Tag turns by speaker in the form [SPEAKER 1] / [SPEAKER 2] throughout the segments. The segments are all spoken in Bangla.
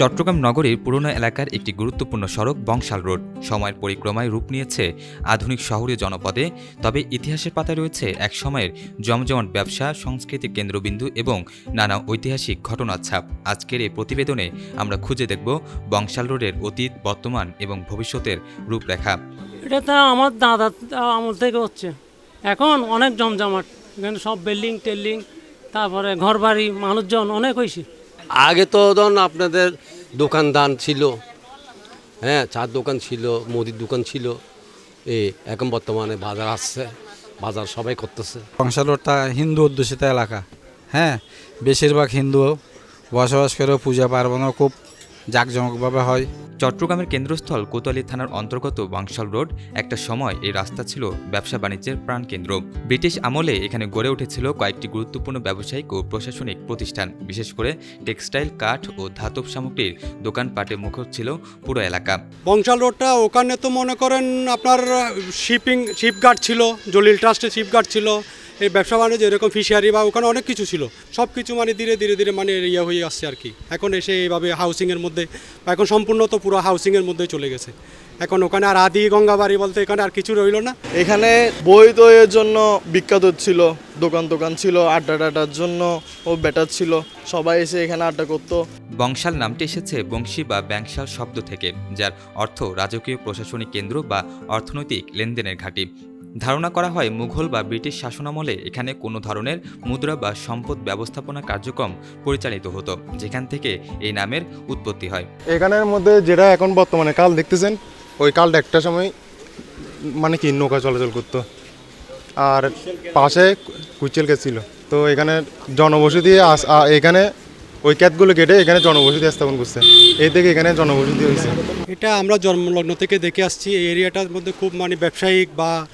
[SPEAKER 1] চট্টগ্রাম নগরীর পুরনো এলাকার একটি গুরুত্বপূর্ণ সড়ক বংশাল রোড। সময়ের পরিক্রমায় রূপ নিয়েছে আধুনিক শহরীয় জনপদে, তবে ইতিহাসের পাতায় রয়েছে এক সময়ের জমজমাট ব্যবসা সংস্কৃতির কেন্দ্রবিন্দু এবং নানা ঐতিহাসিক ঘটনার ছাপ আজকের এই প্রতিবেদনে আমরা খুঁজে দেখব বংশাল রোডের অতীত, বর্তমান এবং ভবিষ্যতের রূপরেখা।
[SPEAKER 2] এটা তো আমার দাদা আমল থেকে হচ্ছে। এখন অনেক জমজমাট, এখানে সব বিল্ডিং, টেল্ডিং, তারপরে ঘরবাড়ি, মানুষজন অনেক হয়েছে
[SPEAKER 3] আগে তো ধরুন আপনাদের দোকানদান ছিল। হ্যাঁ চার দোকান ছিল, মুদির দোকান ছিল। এ, এখন বর্তমানে বাজার আসছে, বাজার সবাই করতেছে।
[SPEAKER 4] পাংশালোরটা হিন্দু অধ্যুষিত এলাকা। হ্যাঁ বেশিরভাগ হিন্দু বসবাস করে পূজা পার্বণও খুব জাঁকজমকভাবে হয়।
[SPEAKER 1] চট্টগ্রামের কেন্দ্রস্থল কোতোয়ালি থানার অন্তর্গত বাংশাল রোড একটা সময় এই রাস্তা ছিল ব্যবসা বাণিজ্যের প্রাণকেন্দ্র। ব্রিটিশ আমলে এখানে গড়ে উঠেছিল কয়েকটি গুরুত্বপূর্ণ ব্যবসায়িক ও প্রশাসনিক প্রতিষ্ঠান। বিশেষ করে টেক্সটাইল, কাঠ ও ধাতব সামগ্রীর দোকানপাটে মুখর ছিল পুরো এলাকা।
[SPEAKER 5] বংশাল রোডটা ওখানে তো মনে করেন আপনার শিপিং শিপগার্ড ছিল, জলিল ট্রাস্টের শিপগার্ড ছিল। এই ব্যবসা বাণিজ্য এরকম ফিশারি বা ওখানে অনেক কিছু ছিল সব কিছু মানে ধীরে ধীরে ধীরে মানে ইয়ে হয়ে আসছে আর কি। এখন এসে এইভাবে হাউসিংয়ের মধ্যে বা এখন সম্পূর্ণ তো পুরো হাউসিংয়ের মধ্যে চলে গেছে। এখন ওখানে আর আদি গঙ্গাবাড়ি বলতে এখানে আর কিছু রইল না।
[SPEAKER 6] এখানে বই দইয়ের জন্য বিখ্যাত ছিল দোকান দোকান ছিল আড্ডা টাড্ডার জন্য ও বেটার ছিল সবাই এসে এখানে আড্ডা করতো।
[SPEAKER 1] বংশাল নামটি এসেছে বংশী বা ব্যাংশাল শব্দ থেকে যার অর্থ রাজকীয় প্রশাসনিক কেন্দ্র বা অর্থনৈতিক লেনদেনের ঘাঁটি। ধারণা করা হয় মুঘল বা ব্রিটিশ শাসনামলে এখানে কোনো ধরনের মুদ্রা বা সম্পদ ব্যবস্থাপনা কার্যক্রম পরিচালিত হতো যেখান থেকে এই নামের উৎপত্তি হয়।
[SPEAKER 7] এখানের মধ্যে যেটা এখন বর্তমানে কাল দেখতেছেন ওই কালটা একটা সময় মানে কি নৌকা চলাচল করতো আর পাশে কুচেল ক্ষেত ছিল। তো এখানে জনবসতি আস- এখানে ওই ক্যাতগুলো কেটে এখানে জনবসতি স্থাপন করছে। এই থেকে এখানে জনবসতি হয়েছে।
[SPEAKER 5] এটা আমরা জন্মলগ্ন থেকে দেখে আসছি এই এরিয়াটার মধ্যে খুব মানে ব্যবসায়িক বা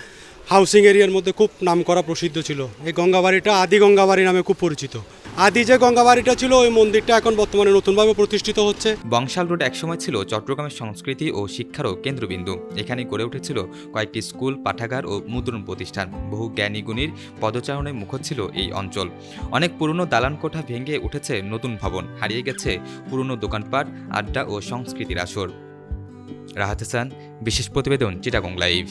[SPEAKER 5] হাউসিং এরিয়ার মধ্যে খুব নাম করা প্রসিদ্ধ ছিল। এই গঙ্গাবাড়িটা আদি গঙ্গাবাড়ি নামে খুব পরিচিত। আদি যে গঙ্গাবাড়িটা ছিল, ওই মন্দিরটা এখন বর্তমানে নতুনভাবে প্রতিষ্ঠিত হচ্ছে।
[SPEAKER 1] বংশাল রোড একসময় ছিল চট্টগ্রামের সংস্কৃতি ও শিক্ষারও কেন্দ্রবিন্দু। এখানে গড়ে উঠেছিল কয়েকটি স্কুল, পাঠাগার ও মুদ্রণ প্রতিষ্ঠান। বহু জ্ঞানী গুণীর পদচারণে মুখর ছিল এই অঞ্চল। অনেক পুরনো দালান কোঠা ভেঙে উঠেছে নতুন ভবন। হারিয়ে গেছে পুরনো দোকানপাট, আড্ডা ও সংস্কৃতির আসর। রাহাত হাসান, বিশেষ প্রতিবেদন চিটাগং লাইভ।